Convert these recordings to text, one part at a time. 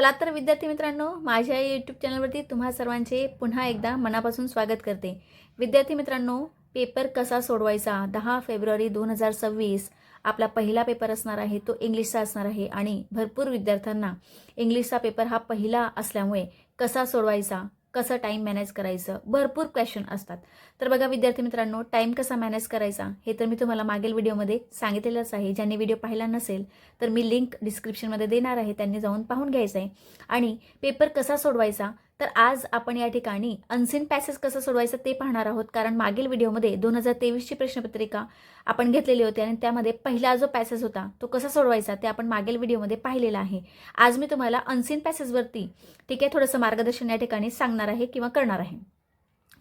चला तर विद्यार्थी मित्रांनो माझ्या यूट्यूब चॅनलवरती तुम्हा सर्वांचे पुन्हा एकदा मनापासून स्वागत करते. विद्यार्थी मित्रांनो पेपर कसा सोडवायचा? दहा फेब्रुवारी दोन हजार सव्वीस आपला पहिला पेपर असणार आहे तो इंग्लिशचा असणार आहे आणि भरपूर विद्यार्थ्यांना इंग्लिशचा पेपर हा पहिला असल्यामुळे कसा सोडवायचा? कसं टाईम मॅनेज करायचं? भरपूर क्वेश्चन असतात. तर बघा विद्यार्थी मित्रांनो टाईम कसा मॅनेज करायचा? हे तर मी तुम्हाला मागील व्हिडिओमध्ये सांगितलेलंच आहे. ज्यांनी व्हिडिओ पाहिला नसेल तर मी लिंक डिस्क्रिप्शनमध्ये देणार आहे. त्यांनी जाऊन पाहून घ्यायचं आहे आणि पेपर कसा सोडवायचा? तर आज आपण या ठिकाणी अनसिन पॅसेज कसं सोडवायचं ते पाहणार आहोत. कारण मागील व्हिडिओमध्ये दोन हजार तेवीसची प्रश्नपत्रिका आपण घेतलेली होती आणि त्यामध्ये पहिला जो पॅसेज होता तो कसा सोडवायचा ते आपण मागील व्हिडिओमध्ये पाहिलेला आहे. आज मी तुम्हाला अनसिन पॅसेजवरती ठीक आहे थोडंसं मार्गदर्शन या ठिकाणी सांगणार आहे किंवा करणार आहे.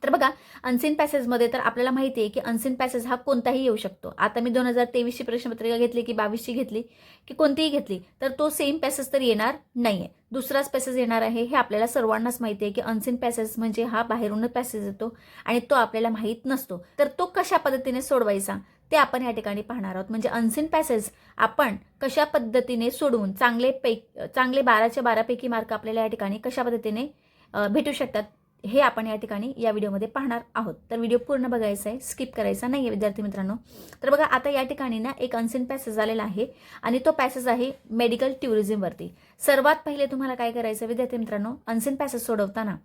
तर बघा अनसीन पॅसेजमध्ये तर आपल्याला माहिती आहे की अनसीन पॅसेज हा कोणताही येऊ शकतो. आता मी दोन हजार तेवीसची प्रश्नपत्रिका घेतली की बावीसची घेतली की कोणतीही घेतली तर तो सेम पॅसेज तर येणार नाही आहे दुसराच पॅसेज येणार आहे हे आपल्याला सर्वांनाच माहिती आहे की अनसीन पॅसेज म्हणजे हा बाहेरूनच पॅसेज येतो आणि तो आपल्याला माहीत नसतो. तर तो कशा पद्धतीने सोडवायचा ते आपण या ठिकाणी पाहणार आहोत. म्हणजे अनसीन पॅसेज आपण कशा पद्धतीने सोडवून चांगले पैक चांगले बाराच्या बारापैकी मार्क आपल्याला या ठिकाणी कशा पद्धतीने भेटू शकतात हे आपण या ठिकाणी या व्हिडिओमध्ये पाहणार आहोत. तर व्हिडिओ पूर्ण बघायचा आहे स्किप करायचा नाही आहे विद्यार्थी मित्रांनो. तर बघा आता या ठिकाणी ना एक अनसिन पॅसेज आलेला आहे आणि तो पॅसेज आहे मेडिकल टुरिझमवरती सर्वात पहिले तुम्हाला काय करायचं विद्यार्थी मित्रांनो? अनसिन पॅसेज सोडवताना.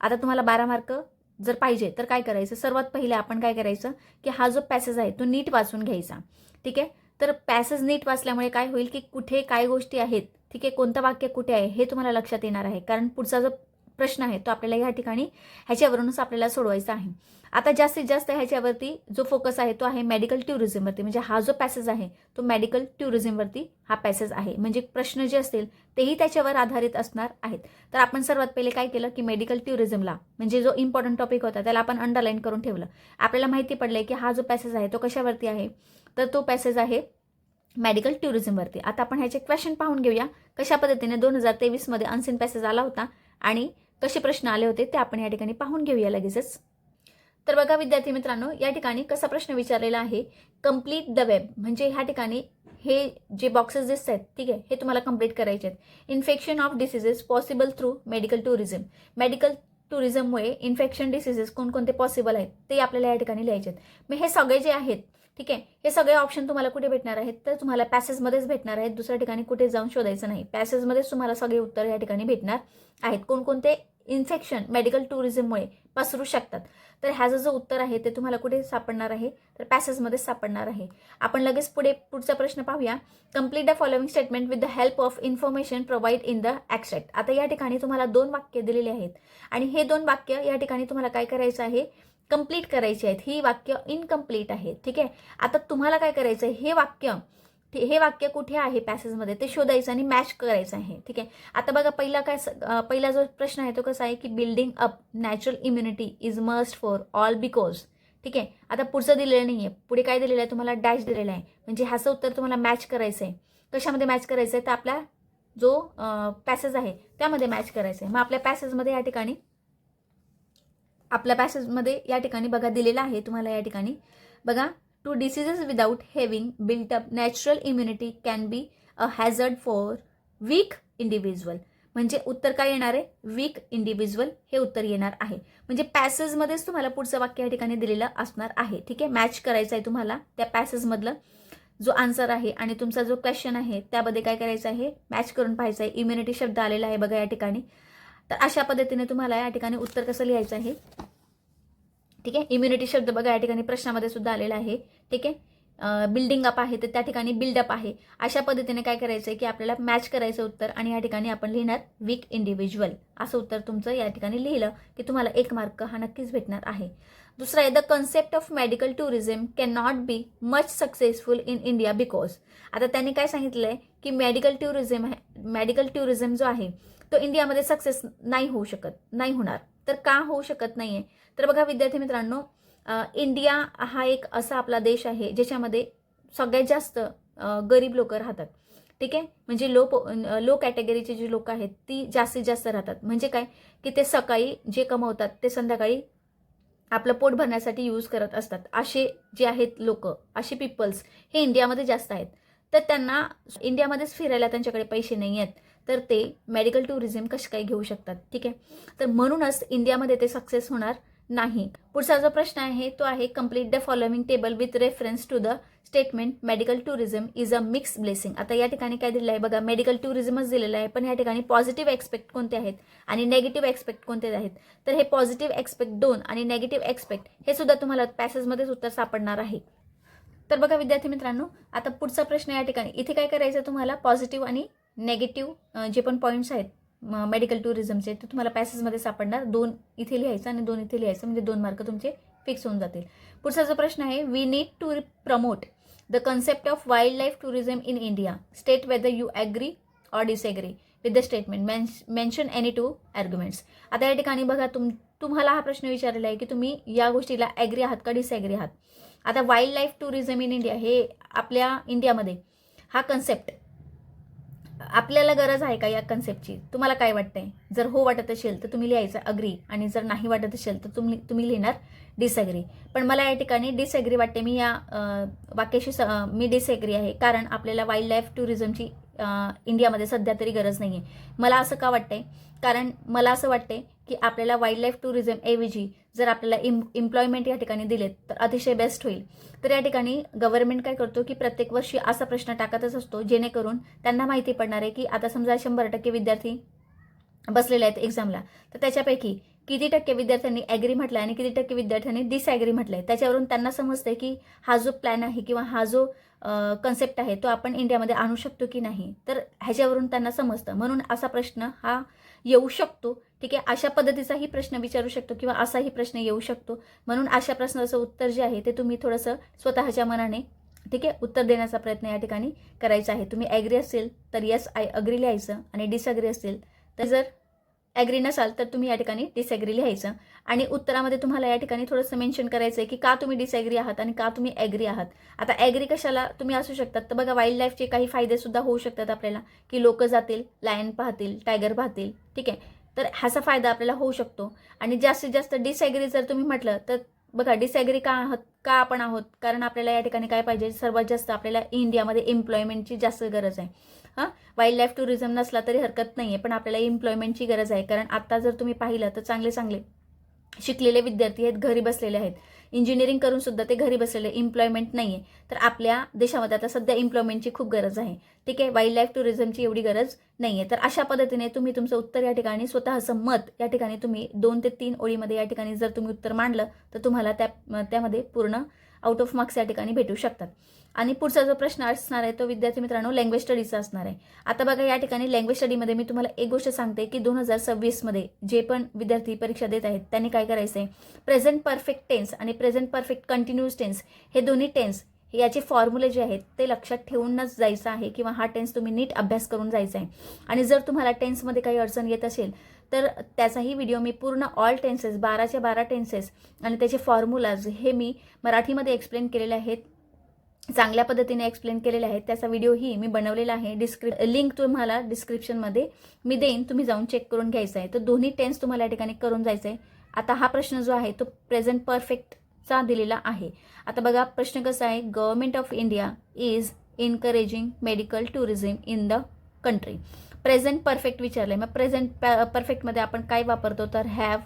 आता तुम्हाला बारा मार्क जर पाहिजे तर काय करायचं? सर्वात पहिले आपण काय करायचं की हा जो पॅसेज आहे तो नीट वाचून घ्यायचा. ठीक आहे? तर पॅसेज नीट वाचल्यामुळे काय होईल की कुठे काय गोष्टी आहेत ठीक आहे? कोणतं वाक्य कुठे आहे हे तुम्हाला लक्षात येणार आहे. कारण पुढचा जो प्रश्न आहे तो आपल्याला या ठिकाणी ह्याच्यावरूनच आपल्याला सोडवायचा आहे. आता जास्तीत जास्त ह्याच्यावरती जो फोकस आहे तो आहे मेडिकल टुरिझमवरती म्हणजे हा जो पॅसेज आहे तो मेडिकल टुरिझमवरती हा पॅसेज आहे. म्हणजे प्रश्न जे असतील तेही त्याच्यावर आधारित असणार आहेत. तर आपण सर्वात पहिले काय केलं की मेडिकल टुरिझमला म्हणजे जो इम्पॉर्टंट टॉपिक होता त्याला आपण अंडरलाईन करून ठेवलं. आपल्याला माहिती पडलं की हा जो पॅसेज आहे तो कशावरती आहे? तर तो पॅसेज आहे मेडिकल टुरिझमवरती आता आपण ह्याचे क्वेश्चन पाहून घेऊया. कशा पद्धतीने दोन हजार तेवीसमध्ये अनसिन पॅसेज आला होता? आणि कसे प्रश्न आले होते ते आपण या ठिकाणी पाहून घेऊया लगेचच. तर बघा विद्यार्थी मित्रांनो या ठिकाणी कसा प्रश्न विचारलेला आहे? कंप्लीट द वेब म्हणजे ह्या ठिकाणी हे जे बॉक्सेस दिसत आहेत ठीक आहे हे तुम्हाला कंप्लीट करायचे आहेत. Infection of diseases possible through medical tourism medical टुरिझममुळे infection diseases कोणकोणते पॉसिबल आहेत ते आपल्याला या ठिकाणी लिहायचे आहेत. मग हे सगळे जे आहेत ठीक आहे? हे सगळे ऑप्शन तुम्हाला कुठे भेटणार आहेत? तर तुम्हाला पॅसेजमध्येच भेटणार आहेत. दुसऱ्या ठिकाणी कुठे जाऊन शोधायचं नाही. पॅसेजमध्येच तुम्हाला सगळे उत्तर या ठिकाणी भेटणार आहेत. कोणकोणते? इन्फेक्शन मेडिकल टुरिझममुळे पसरू शकतात. तर ह्याचं जो उत्तर आहे ते तुम्हाला कुठे सापडणार आहे? तर पॅसेजमध्येच सापडणार आहे. आपण लगेच पुढे पुढचा प्रश्न पाहूया. Complete the following statement with the help of information provide in the extract आता या ठिकाणी तुम्हाला दोन वाक्य दिलेले आहेत. आणि हे दोन वाक्य या ठिकाणी तुम्हाला काय करायचं आहे? कंप्लीट करायची आहेत. ही वाक्य इनकम्प्लीट आहेत ठीक आहे? आता तुम्हाला काय करायचं आहे हे वाक्य हे वाक्य कुठे आहे पॅसेजमध्ये ते शोधायचं आणि मॅच करायचं आहे. ठीक आहे? आता बघा पहिला काय स- पहिला जो प्रश्न आहे तो कसा आहे की building up natural immunity is must for all because ठीक आहे? आता पुढचं दिलेलं नाही आहे पुढे काय दिलेलं आहे? तुम्हाला डॅश दिलेलं आहे. म्हणजे ह्याचं उत्तर तुम्हाला मॅच करायचं आहे कशामध्ये मॅच करायचं आहे तर आपला जो पॅसेज आहे त्यामध्ये मॅच करायचं आहे मग आपल्या पॅसेजमध्ये या ठिकाणी आपल्या पॅसेजमध्ये या ठिकाणी बघा दिलेलं आहे तुम्हाला या ठिकाणी. बघा to diseases without having built up natural immunity can be a hazard for weak individual म्हणजे उत्तर काय येणार आहे? वीक इंडिव्हिज्युअल हे उत्तर येणार आहे. म्हणजे पॅसेजमध्येच तुम्हाला पुढचं वाक्य या ठिकाणी दिलेलं असणार आहे. ठीक आहे? मॅच करायचं आहे तुम्हाला त्या पॅसेजमधलं जो आन्सर आहे आणि तुमचा जो क्वेश्चन आहे त्यामध्ये काय करायचं आहे? मॅच करून पाहायचं आहे. इम्युनिटी शब्द आलेला आहे बघा या ठिकाणी. तर अशा पद्धतीने तुम्हाला या ठिकाणी उत्तर कसं लिहायचं आहे? ठीक आहे? इम्युनिटी शब्द बघा या ठिकाणी प्रश्नामध्ये सुद्धा आलेला आहे. ठीक आहे? बिल्डिंग अप आहे तर त्या ठिकाणी बिल्डअप आहे. अशा पद्धतीने काय करायचं आहे की आपल्याला मॅच करायचं उत्तर आणि या ठिकाणी आपण लिहिणार वीक इंडिव्हिज्युअल असं उत्तर तुमचं या ठिकाणी लिहिलं की तुम्हाला एक मार्क हा नक्कीच भेटणार आहे. दुसरा आहे the concept of medical tourism can not be much successful in India because आता त्यांनी काय सांगितलं आहे की मेडिकल टुरिझम आहे मेडिकल टुरिझम जो आहे तो इंडियामध्ये सक्सेस नाही होऊ शकत नाही होणार. तर का होऊ शकत नाही आहे तर बघा विद्यार्थी मित्रांनो इंडिया हा एक असा आपला देश आहे ज्याच्यामध्ये सगळ्यात जास्त गरीब लोक राहतात. ठीक आहे? म्हणजे लो लो कॅटेगरीचे जे लोक आहेत ती जास्तीत जास्त राहतात. म्हणजे काय? की ते सकाळी जे कमवतात ते संध्याकाळी आपलं पोट भरण्यासाठी यूज करत असतात. असे जे आहेत लोक असे पीपल्स हे इंडियामध्ये जास्त आहेत. तर त्यांना इंडियामध्येच फिरायला त्यांच्याकडे पैसे नाही आहेत. तर ते मेडिकल टुरिझम कसे काय घेऊ शकतात? ठीक आहे? तर म्हणूनच इंडियामध्ये ते सक्सेस होणार नाही. पुढचा जो प्रश्न आहे तो आहे complete the following table with reference to the statement medical tourism is a mix blessing आता या ठिकाणी काय दिलेलं आहे बघा मेडिकल टुरिझमच दिलेलं आहे पण या ठिकाणी पॉझिटिव्ह एक्सपेक्ट कोणते आहेत आणि नेगेटिव्ह एक्सपेक्ट कोणते आहेत? तर हे पॉझिटिव्ह एक्सपेक्ट दोन आणि नेगेटिव्ह एक्सपेक्ट हे सुद्धा तुम्हाला पॅसेजमध्येच उत्तर सापडणार आहे. तर बघा विद्यार्थी मित्रांनो आता पुढचा प्रश्न या ठिकाणी. इथे काय करायचं तुम्हाला? पॉझिटिव्ह आणि नेगेटिव्ह जे पण पॉईंट्स आहेत मेडिकल टुरिझमचे ते तुम्हाला पॅसेजमध्ये सापडणार. दोन इथे लिहायचं आणि दोन इथे लिहायचं म्हणजे दोन मार्क तुमचे फिक्स होऊन जातील. पुढचा जो प्रश्न आहे we need to promote the concept of wild life tourism in India state whether you agree or disagree with the statement mention mention any two arguments आता या ठिकाणी बघा तुम तुम्हाला हा प्रश्न विचारलेला आहे की तुम्ही या गोष्टीला ॲग्री आहात का डिसॲग्री आहात? आता wild life tourism in India हे आपल्या इंडियामध्ये हा कन्सेप्ट आपल्याला गरज आहे का या कन्सेप्टची तुम्हाला काय वाटतंय? जर हो वाटत असेल तर तुम्ही लिहायचं अग्री आणि जर नाही वाटत असेल तर तुम्ही तुम्ही लिहिणार डिसअग्री पण मला या ठिकाणी डिसअग्री वाटते. मी या वाक्याशी स मी डिसएग्री आहे कारण आपल्याला वाईल्ड लाईफ टुरिझमची इंडियामध्ये सध्या तरी गरज नाही आहे मला असं का वाटतंय? कारण मला असं वाटते की आपल्याला वाईल्ड लाईफ टुरिझम ऐवजी जर आपल्याला इम एम्प्लॉयमेंट या ठिकाणी दिलेत तर अतिशय बेस्ट होईल. तर या ठिकाणी गव्हर्नमेंट काय करतो की प्रत्येक वर्षी असा प्रश्न टाकतच असतो जेणेकरून त्यांना माहिती पडणार आहे की आता समजा शंभर टक्के विद्यार्थी बसलेले आहेत एक्झामला तर त्याच्यापैकी किती टक्के विद्यार्थ्यांनी ॲग्री म्हटलं आणि किती टक्के विद्यार्थ्यांनी डिसॲग्री म्हटलं आहे त्याच्यावरून त्यांना समजतं की हा जो प्लॅन आहे किंवा हा जो कन्सेप्ट आहे तो आपण इंडियामध्ये आणू शकतो की नाही? तर ह्याच्यावरून त्यांना समजतं. म्हणून असा प्रश्न हा येऊ शकतो. ठीक आहे? अशा पद्धतीचाही प्रश्न विचारू शकतो किंवा असाही प्रश्न येऊ शकतो. म्हणून अशा प्रश्नाचं उत्तर जे आहे ते तुम्ही थोडंसं स्वतःच्या मनाने ठीक आहे? उत्तर देण्याचा प्रयत्न या ठिकाणी करायचा आहे. तुम्ही ॲग्री असेल तर यस आय अग्री लिहायचं आणि डिसअग्री असेल तर जर ॲग्री नसाल तर तुम्ही या ठिकाणी डिसॲग्री लिहायचं. आणि उत्तरामध्ये तुम्हाला या ठिकाणी थोडंसं मेन्शन करायचं आहे की का तुम्ही डिसॲग्री आहात आणि का तुम्ही ॲग्री आहात. आता ॲग्री कशाला तुम्ही असू शकतात. तर बघा वाईल्ड लाईफचे काही फायदेसुद्धा होऊ शकतात आपल्याला. की लोक जातील लायन पाहतील टायगर पाहतील. ठीक आहे? तर ह्याचा फायदा आपल्याला होऊ शकतो. आणि जास्तीत जास्त डिसॲग्री जर तुम्ही म्हटलं तर बघा डिसॲग्री का आहात का आपण आहोत? कारण आपल्याला या ठिकाणी काय पाहिजे? सर्वात जास्त आपल्याला इंडियामध्ये एम्प्लॉयमेंटची जास्त गरज आहे. हां? वाईल्ड लाईफ टुरिझम नसला तरी हरकत नाही आहे पण आपल्याला एम्प्लॉयमेंटची गरज आहे. कारण आत्ता जर तुम्ही पाहिलं तर चांगले चांगले शिकलेले विद्यार्थी आहेत घरी बसलेले आहेत. इंजिनिअरिंग करून सुद्धा ते घरी बसलेले एम्प्लॉयमेंट नाही आहे तर आपल्या देशामध्ये आता सध्या एम्प्लॉयमेंटची खूप गरज आहे. ठीक आहे? वाईल्ड लाईफ टुरिझमची एवढी गरज नाही आहे तर अशा पद्धतीने तुम्ही तुमचं उत्तर या ठिकाणी स्वतःचं मत या ठिकाणी तुम्ही दोन ते तीन ओळीमध्ये या ठिकाणी जर तुम्ही उत्तर मांडलं तर तुम्हाला त्या त्यामध्ये पूर्ण आउट ऑफ मार्क्स या ठिकाणी भेटू शकतात. आणि पुढचा जो प्रश्न असणार आहे तो विद्यार्थी मित्रांनो लँग्वेज स्टडीचा असणार आहे. आता बघा या ठिकाणी लँग्वेज स्टडीमध्ये मी तुम्हाला एक गोष्ट सांगते की दोन हजार सव्वीसमध्ये जे पण विद्यार्थी परीक्षा देत आहेत त्यांनी काय करायचं आहे प्रेझेंट परफेक्ट टेन्स आणि प्रेझेंट परफेक्ट कंटिन्यूस टेन्स हे दोन्ही टेन्स याचे फॉर्म्युले जे आहेत ते लक्षात ठेवूनच जायचं आहे किंवा हा टेन्स तुम्ही नीट अभ्यास करून जायचा आहे आणि जर तुम्हाला टेन्समध्ये काही अडचण येत असेल तर त्याचाही व्हिडिओ मी पूर्ण ऑल टेन्सेस बाराच्या बारा टेन्सेस आणि त्याचे फॉर्म्युलाज हे मी मराठीमध्ये एक्सप्लेन केलेले आहेत. चांगल्या पद्धतीने एक्सप्लेन केलेले आहेत. त्याचा व्हिडिओही मी बनवलेला आहे. डिस्क्रिप लिंक तुम्हाला डिस्क्रिप्शनमध्ये मी देईन. तुम्ही जाऊन चेक करून घ्यायचं आहे. तर दोन्ही टेन्स तुम्हाला या ठिकाणी करून जायचं आहे. आता हा प्रश्न जो आहे तो प्रेझेंट परफेक्टचा दिलेला आहे. आता बघा प्रश्न कसा आहे? Government of India is encouraging medical tourism in the country present perfect विचारलं आहे मग प्रेझेंट परफेक्टमध्ये आपण काय वापरतो? तर हॅव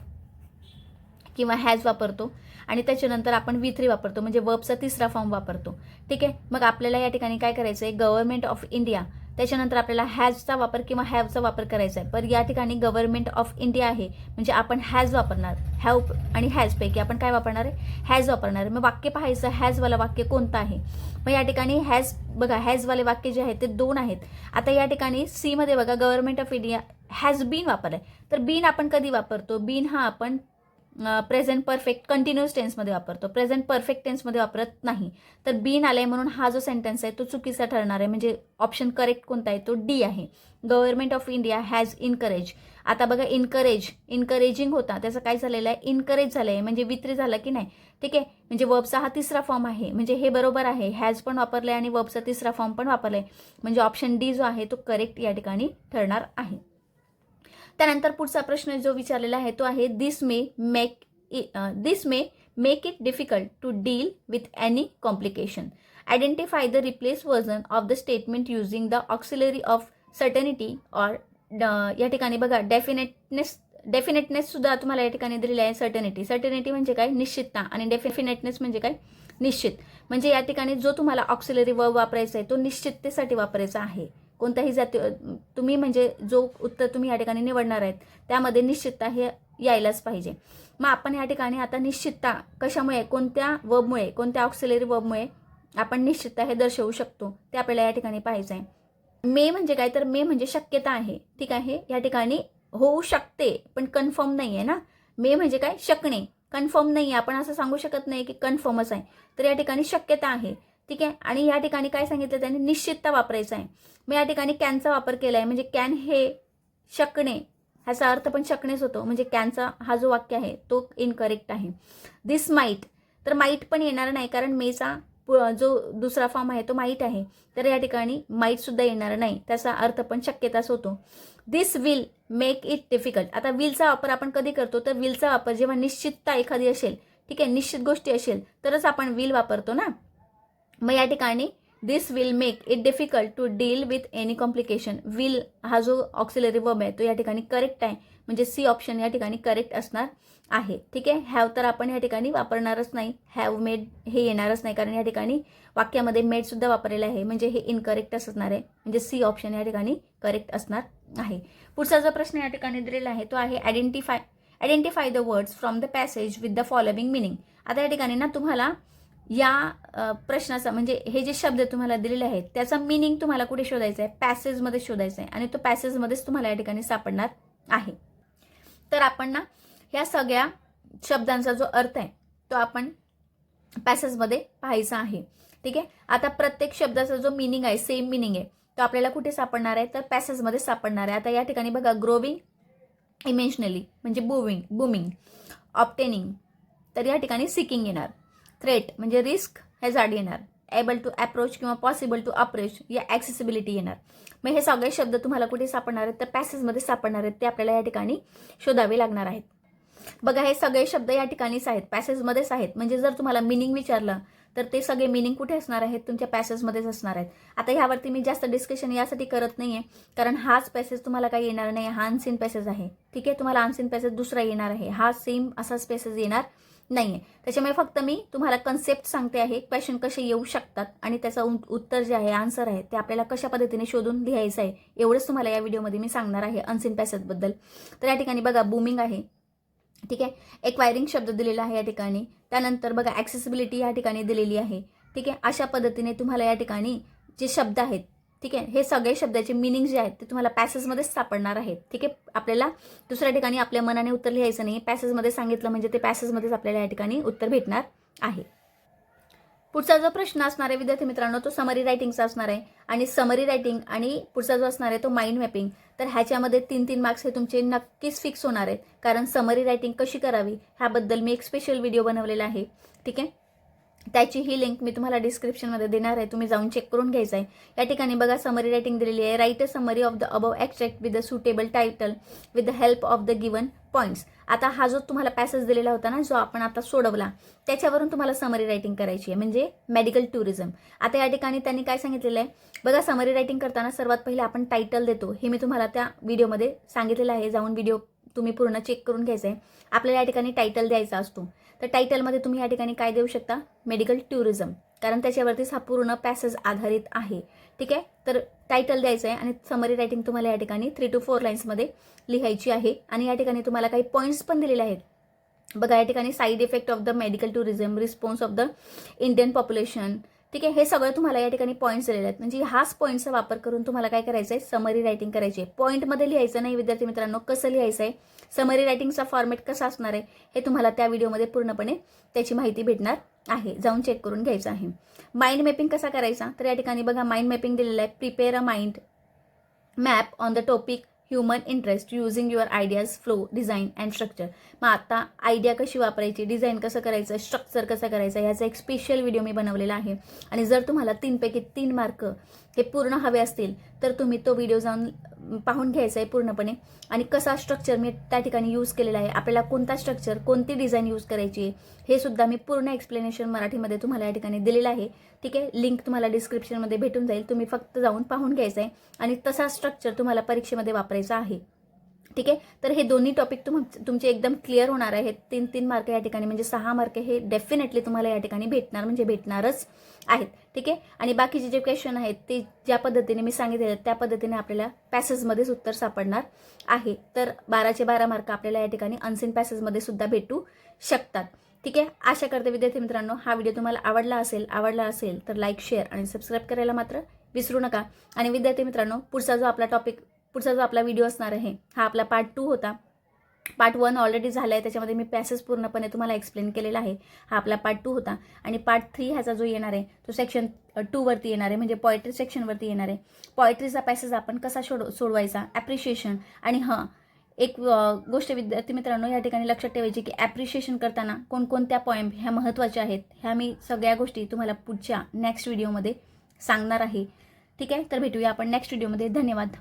किंवा हॅज वापरतो आणि त्याच्यानंतर आपण वी थ्री वापरतो म्हणजे वर्बचा तिसरा फॉर्म वापरतो. ठीक आहे? मग आपल्याला या ठिकाणी काय करायचं आहे गव्हर्नमेंट ऑफ इंडिया त्याच्यानंतर आपल्याला हॅजचा वापर किंवा हॅवचा वापर करायचा आहे पण या ठिकाणी गव्हर्नमेंट ऑफ इंडिया आहे. म्हणजे आपण हॅज वापरणार. हॅव आणि हॅजपैकी आपण काय वापरणार आहे? हॅज वापरणार आहे. मग वाक्य पाहायचं हॅजवालं वाक्य कोणतं आहे? मग या ठिकाणी हॅज बघा हॅजवाले वाक्य जे आहेत ते दोन आहेत. आता या ठिकाणी सीमध्ये बघा government of India has been वापरलं आहे तर बीन आपण कधी वापरतो? बीन हा आपण प्रेझेंट परफेक्ट कंटिन्युअस टेन्समध्ये वापरतो. प्रेझेंट परफेक्ट टेन्समध्ये वापरत नाही. तर बीन आलाय म्हणून हा जो सेंटेन्स आहे तो चुकीचा ठरणार आहे. म्हणजे ऑप्शन करेक्ट कोणता आहे? तो डी आहे. Government of India has encourage आता बघा इनकरेज इनकरेजिंग होता. त्याचं काय झालेलं आहे? इनकरेज झालं आहे म्हणजे वित्री झालं की नाही? ठीक आहे? म्हणजे वर्बचा हा तिसरा फॉर्म आहे. म्हणजे हे बरोबर आहे. हॅज पण वापरलं आहे आणि वर्बचा तिसरा फॉर्म पण वापरला आहे म्हणजे ऑप्शन डी जो आहे तो करेक्ट या ठिकाणी ठरणार आहे. त्यानंतर पुढचा प्रश्न जो विचारलेला आहे तो आहे this may make this may make it difficult to deal with any complication identify the replace version of the statement using the auxiliary of certainty or या ठिकाणी बघा डेफिनेटनेस डेफिनेटनेस सुद्धा तुम्हाला या ठिकाणी दिलेली आहे सर्टनिटी सर्टनिटी म्हणजे काय? निश्चितता आणि डेफिनेटनेस म्हणजे काय? निश्चित. म्हणजे या ठिकाणी जो तुम्हाला ऑक्सिलरी वर्ब वापरायचा आहे तो निश्चिततेसाठी वापरायचा आहे. कोणत्याही जाती तुम्ही म्हणजे जो उत्तर तुम्ही या ठिकाणी निवडणार आहेत त्यामध्ये निश्चितता हे यायलाच पाहिजे. मग आपण या ठिकाणी आता निश्चितता कशामुळे कोणत्या वबमुळे कोणत्या ऑक्सिलरी वबमुळे आपण निश्चितता हे दर्शवू शकतो ते आपल्याला या ठिकाणी पाहायचं आहे. मे म्हणजे काय? तर मे म्हणजे शक्यता आहे. ठीक आहे? या ठिकाणी होऊ शकते पण कन्फर्म नाही आहे ना? मे म्हणजे काय? शकणे. कन्फर्म नाही आहे आपण असं सांगू शकत नाही की कन्फर्मच आहे. तर या ठिकाणी शक्यता आहे. ठीक आहे? आणि या ठिकाणी काय सांगितलं त्यांनी? निश्चितता वापरायचा आहे. मी या ठिकाणी कॅनचा वापर केला आहे म्हणजे कॅन हे शकणे ह्याचा अर्थ पण शकणेच होतो. म्हणजे कॅनचा हा जो वाक्य आहे तो इनकरेक्ट आहे. दिस माईट तर माईट पण येणार नाही कारण मेचा पु- जो दुसरा फॉर्म आहे तो माईट आहे. तर या ठिकाणी माईट सुद्धा येणार नाही. त्याचा अर्थ पण शक्यताच होतो. This will make it difficult आता विलचा वापर आपण कधी करतो? तर विलचा वापर जेव्हा निश्चितता एखादी असेल ठीक आहे? निश्चित गोष्टी असेल तरच आपण विल वापरतो ना? मग या ठिकाणी this will make it difficult to deal with any complication will हा जो ऑक्सिलरी वर्ब आहे तो या ठिकाणी करेक्ट आहे. म्हणजे सी ऑप्शन या ठिकाणी करेक्ट असणार आहे. ठीक आहे? हॅव तर आपण या ठिकाणी वापरणारच नाही. हॅव मेड हे येणारच नाही. कारण या ठिकाणी वाक्यामध्ये मेड सुद्धा वापरलेलं आहे. म्हणजे हे इनकरेक्ट असणार आहे. म्हणजे सी ऑप्शन या ठिकाणी करेक्ट असणार आहे. पुढचा जो प्रश्न या ठिकाणी दिलेला आहे तो आहे identify identify the words from the passage with the following meaning आता या ठिकाणी ना तुम्हाला या प्रश्नाचा म्हणजे हे जे शब्द तुम्हाला दिलेले आहेत त्याचा मिनिंग तुम्हाला कुठे शोधायचा आहे? पॅसेजमध्ये शोधायचा आहे. आणि तो पॅसेजमध्येच तुम्हाला या ठिकाणी सापडणार आहे. तर आपण ना ह्या सगळ्या शब्दांचा जो अर्थ आहे तो आपण पॅसेजमध्ये पाहायचा आहे. ठीक आहे? आता प्रत्येक शब्दाचा जो मिनिंग आहे सेम मिनिंग आहे तो आपल्याला कुठे सापडणार आहे? तर पॅसेजमध्ये सापडणार आहे. आता या ठिकाणी बघा ग्रोविंग इमेन्शनली म्हणजे बुविंग बुमिंग ऑप्टेनिंग तर या ठिकाणी सिकिंग येणार. थ्रेट म्हणजे रिस्क हॅझार्ड येणार. एबल टू अप्रोच किंवा पॉसिबल टू अप्रोच या ॲक्सेसिबिलिटी येणार. मग हे सगळे शब्द तुम्हाला कुठे सापडणार आहेत? तर पॅसेजमध्ये सापडणार आहेत. ते आपल्याला या ठिकाणी शोधावे लागणार आहेत. बघा हे सगळे शब्द या ठिकाणीच आहेत. पॅसेजमध्येच आहेत. म्हणजे जर तुम्हाला मिनिंग विचारलं तर ते सगळे मिनिंग कुठे असणार आहेत? तुमच्या पॅसेजमध्येच असणार आहेत. आता ह्यावरती मी जास्त डिस्कशन यासाठी करत नाही आहे कारण हाच पॅसेज तुम्हाला काही येणार नाही. हा अनसीन पॅसेज आहे. ठीक आहे? तुम्हाला अनसीन पॅसेज दुसरा येणार आहे. हा सेम असाच पॅसेज येणार. नाही आहे त्याच्यामुळे फक्त मी तुम्हाला कन्सेप्ट सांगते आहे क्वेश्चन कसे येऊ शकतात आणि त्याचं उत्तर जे आहे आन्सर आहे ते आपल्याला कशा पद्धतीने शोधून लिहायचं आहे एवढंच तुम्हाला या व्हिडिओमध्ये मी सांगणार आहे अनसिन पॅसेजबद्दल तर या ठिकाणी बघा बुमिंग आहे. ठीक आहे? एक्वायरिंग शब्द दिलेला आहे या ठिकाणी. त्यानंतर बघा ॲक्सेसिबिलिटी या ठिकाणी दिलेली आहे. ठीक आहे? अशा पद्धतीने तुम्हाला या ठिकाणी जे शब्द आहेत ठीक आहे? हे सगळे शब्दाचे मिनिंग जे आहेत ते तुम्हाला पॅसेजमध्येच सापडणार आहेत. ठीक आहे? आपल्याला दुसऱ्या ठिकाणी आपल्या मनाने उत्तर लिहायचं नाही. पॅसेजमध्ये सांगितलं म्हणजे ते पॅसेजमध्येच आपल्याला या ठिकाणी उत्तर भेटणार आहे. पुढचा जो प्रश्न असणार आहे विद्यार्थी मित्रांनो तो समरी रायटिंगचा असणार आहे. आणि समरी रायटिंग आणि पुढचा जो असणार आहे तो माइंड मॅपिंग तर ह्याच्यामध्ये तीन तीन मार्क्स हे तुमचे नक्कीच फिक्स होणार आहेत. कारण समरी रायटिंग कशी करावी ह्याबद्दल मी एक स्पेशल व्हिडिओ बनवलेला आहे. ठीक आहे? त्याची ही लिंक मी तुम्हाला डिस्क्रिप्शनमध्ये देणार आहे. तुम्ही जाऊन चेक करून घ्यायचं आहे. या ठिकाणी बघा समरी रायटिंग दिलेली आहे. Write a summary of the above extract with the suitable title with the help of the given points आता हा जो तुम्हाला पॅसेज दिलेला होता ना जो आपण आता सोडवला त्याच्यावरून तुम्हाला समरी रायटिंग करायची आहे. म्हणजे मेडिकल टुरिझम आता या ठिकाणी त्यांनी काय सांगितलेलं आहे? बघा समरी रायटिंग करताना सर्वात पहिले आपण टायटल देतो. हे मी तुम्हाला त्या व्हिडिओमध्ये सांगितलेलं आहे. जाऊन व्हिडिओ तुम्ही पूर्ण चेक करून घ्यायचं आहे. आपल्याला या ठिकाणी टायटल द्यायचा असतो. तर टायटलमध्ये तुम्ही या ठिकाणी काय देऊ शकता? मेडिकल टुरिझम कारण त्याच्यावरतीच हा पूर्ण पॅसेज आधारित आहे. ठीक आहे? तर टायटल द्यायचं आहे आणि समरी रायटिंग तुम्हाला या ठिकाणी थ्री टू फोर लाईन्समध्ये लिहायची आहे. आणि या ठिकाणी तुम्हाला काही पॉईंट्स पण दिलेले आहेत. बघा या ठिकाणी side effect of the medical tourism response of the Indian population ठीक आहे हे सगळं तुम्हाला या ठिकाणी पॉईंट्स दिलेले आहेत. म्हणजे हाच पॉईंटचा वापर करून तुम्हाला काय करायचं आहे समरी रायटिंग करायची आहे. पॉईंटमध्ये लिहायचं नाही विद्यार्थी मित्रांनो. कसं लिहायचं आहे समरी रायटिंगचा फॉर्मॅट कसा असणार आहे? हे तुम्हाला त्या व्हिडिओमध्ये पूर्णपणे त्याची माहिती भेटणार आहे. जाऊन चेक करून घ्यायचं आहे. माइंड मॅपिंग कसा करायचा? तर या ठिकाणी बघा माइंड मॅपिंग दिलेलं आहे. Prepare a mind map on the topic human interest using your ideas flow design and structure मग आता आयडिया कशी वापरायची डिझाईन कसं करायचं स्ट्रक्चर कसं करायचं ह्याचा एक स्पेशल व्हिडिओ मी बनवलेला आहे. आणि जर तुम्हाला तीनपैकी तीन मार्क हे पूर्ण हवे असतील तर तुम्ही तो व्हिडिओ जाऊन पाहून घ्यायचा आहे पूर्णपणे. आणि कसा स्ट्रक्चर मी त्या ठिकाणी यूज केलेला आहे आपल्याला कोणता स्ट्रक्चर कोणती डिझाईन यूज करायची आहे हे सुद्धा मी पूर्ण एक्सप्लेनेशन मराठीमध्ये तुम्हाला या ठिकाणी दिलेलं आहे. ठीक आहे? लिंक तुम्हाला डिस्क्रिप्शनमध्ये भेटून जाईल. तुम्ही फक्त जाऊन पाहून घ्यायचा आहे. आणि तसा स्ट्रक्चर तुम्हाला परीक्षेमध्ये वापरायचा आहे. ठीक आहे? तर हे दोन्ही टॉपिक तुम तुमचे एकदम क्लिअर होणार आहेत. तीन तीन मार्क या ठिकाणी म्हणजे सहा मार्क हे डेफिनेटली तुम्हाला या ठिकाणी भेटणार म्हणजे भेटणारच आहेत. ठीक आहे? आणि बाकीचे जे क्वेश्चन आहेत ते ज्या पद्धतीने मी सांगितले त्या पद्धतीने आपल्याला पॅसेजमध्येच उत्तर सापडणार आहे. तर बाराचे बारा मार्क आपल्याला या ठिकाणी अनसीन पॅसेजमध्ये सुद्धा भेटू शकतात. ठीक आहे? आशा करते विद्यार्थी मित्रांनो हा व्हिडिओ तुम्हाला आवडला असेल आवडला असेल तर लाईक शेअर आणि सबस्क्राईब करायला मात्र विसरू नका. आणि विद्यार्थी मित्रांनो पुढचा जो आपला टॉपिक पुढचा जो आपला व्हिडिओ असणार आहे हा आपला पार्ट टू होता. पार्ट वन ऑलरेडी झाला आहे त्याच्यामध्ये मी पॅसेज पूर्णपणे तुम्हाला एक्सप्लेन केलेला आहे. हा आपला पार्ट टू होता. आणि पार्ट थ्री ह्याचा जो येणार आहे तो सेक्शन टूवरती येणार आहे म्हणजे पॉयट्री सेक्शनवरती येणार आहे. पॉयट्रीचा पॅसेज आपण कसा सोड सोडवायचा? ॲप्रिशिएशन आणि हां एक गोष्ट विद्यार्थी मित्रांनो या ठिकाणी लक्षात ठेवायची की ॲप्रिशिएशन करताना कोणकोणत्या पॉईंट ह्या महत्त्वाच्या आहेत ह्या मी सगळ्या गोष्टी तुम्हाला पुढच्या नेक्स्ट व्हिडिओमध्ये सांगणार आहे. ठीक आहे? तर भेटूया आपण नेक्स्ट व्हिडिओमध्ये धन्यवाद.